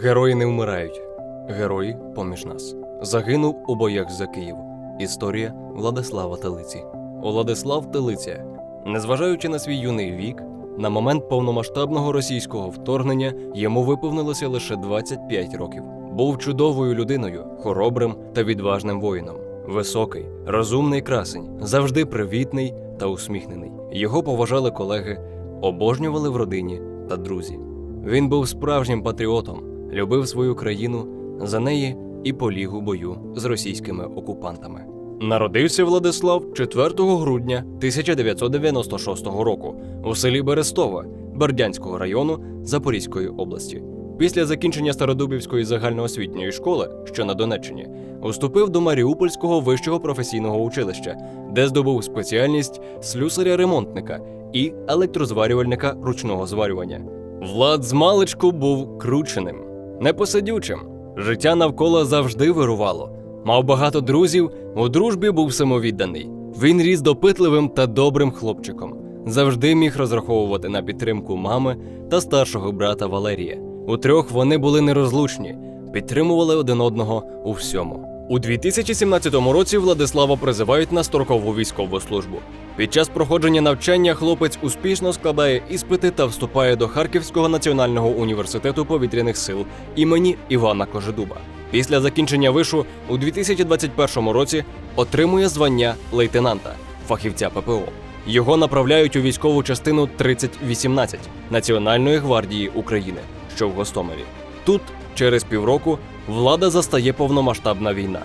Герої не вмирають. Герої поміж нас. Загинув у боях за Київ. Історія Владислава Телиці. Владислав Телиця, незважаючи на свій юний вік, на момент повномасштабного російського вторгнення йому виповнилося лише 25 років. Був чудовою людиною, хоробрим та відважним воїном. Високий, розумний красень, завжди привітний та усміхнений. Його поважали колеги, обожнювали в родині та друзі. Він був справжнім патріотом, любив свою країну, за неї і поліг у бою з російськими окупантами. Народився Владислав 4 грудня 1996 року у селі Берестове Бердянського району Запорізької області. Після закінчення Стародубівської загальноосвітньої школи, що на Донеччині, уступив до Маріупольського вищого професійного училища, де здобув спеціальність слюсаря-ремонтника і електрозварювальника ручного зварювання. Влад з маличку був крученим, непосидючим. Життя навколо завжди вирувало. Мав багато друзів, у дружбі був самовідданий. Він ріс допитливим та добрим хлопчиком. Завжди міг розраховувати на підтримку мами та старшого брата Валерія. Утрьох вони були нерозлучні, підтримували один одного у всьому. У 2017 році Владислава призивають на строкову військову службу. Під час проходження навчання хлопець успішно складає іспити та вступає до Харківського національного університету повітряних сил імені Івана Кожедуба. Після закінчення вишу у 2021 році отримує звання лейтенанта, фахівця ППО. Його направляють у військову частину 3018 Національної гвардії України, що в Гостомелі. Тут, через півроку, влада застає повномасштабна війна.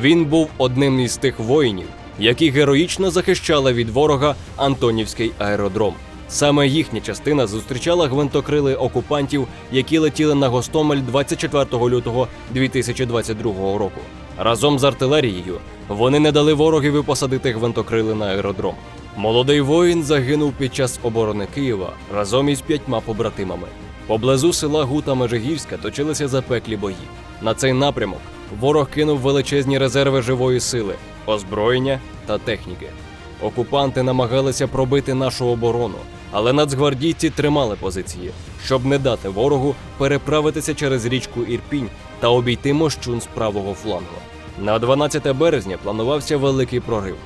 Він був одним із тих воїнів, які героїчно захищали від ворога Антонівський аеродром. Саме їхня частина зустрічала гвинтокрили окупантів, які летіли на Гостомель 24 лютого 2022 року. Разом з артилерією вони не дали ворогові посадити гвинтокрили на аеродром. Молодий воїн загинув під час оборони Києва разом із п'ятьма побратимами. Поблизу села Гута Межигірська точилися запеклі бої. На цей напрямок ворог кинув величезні резерви живої сили, озброєння та техніки. Окупанти намагалися пробити нашу оборону, але нацгвардійці тримали позиції, щоб не дати ворогу переправитися через річку Ірпінь та обійти мощун з правого флангу. На 12 березня планувався великий прорив.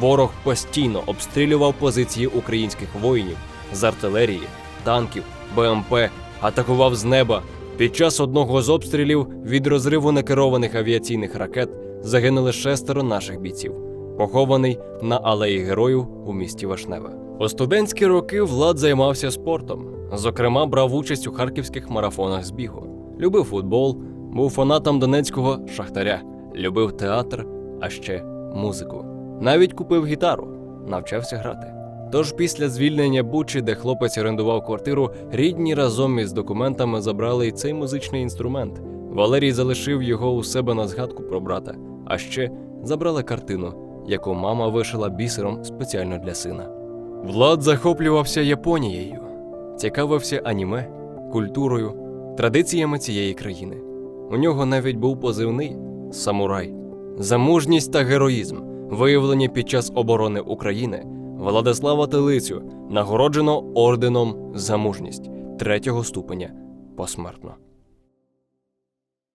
Ворог постійно обстрілював позиції українських воїнів з артилерії, танків, БМП, атакував з неба. Під час одного з обстрілів від розриву некерованих авіаційних ракет загинули шестеро наших бійців, похований на алеї героїв у місті Вишневе. У студентські роки Влад займався спортом. Зокрема, брав участь у харківських марафонах з бігу. Любив футбол, був фанатом донецького шахтаря, любив театр, а ще музику. Навіть купив гітару, навчався грати. Тож після звільнення Бучі, де хлопець орендував квартиру, рідні разом із документами забрали й цей музичний інструмент. Валерій залишив його у себе на згадку про брата, а ще забрали картину, яку мама вишила бісером спеціально для сина. Влад захоплювався Японією, цікавився аніме, культурою, традиціями цієї країни. У нього навіть був позивний самурай. За мужність та героїзм, виявлені під час оборони України, Владислава Телицю нагороджено орденом за мужність третього ступеня посмертно.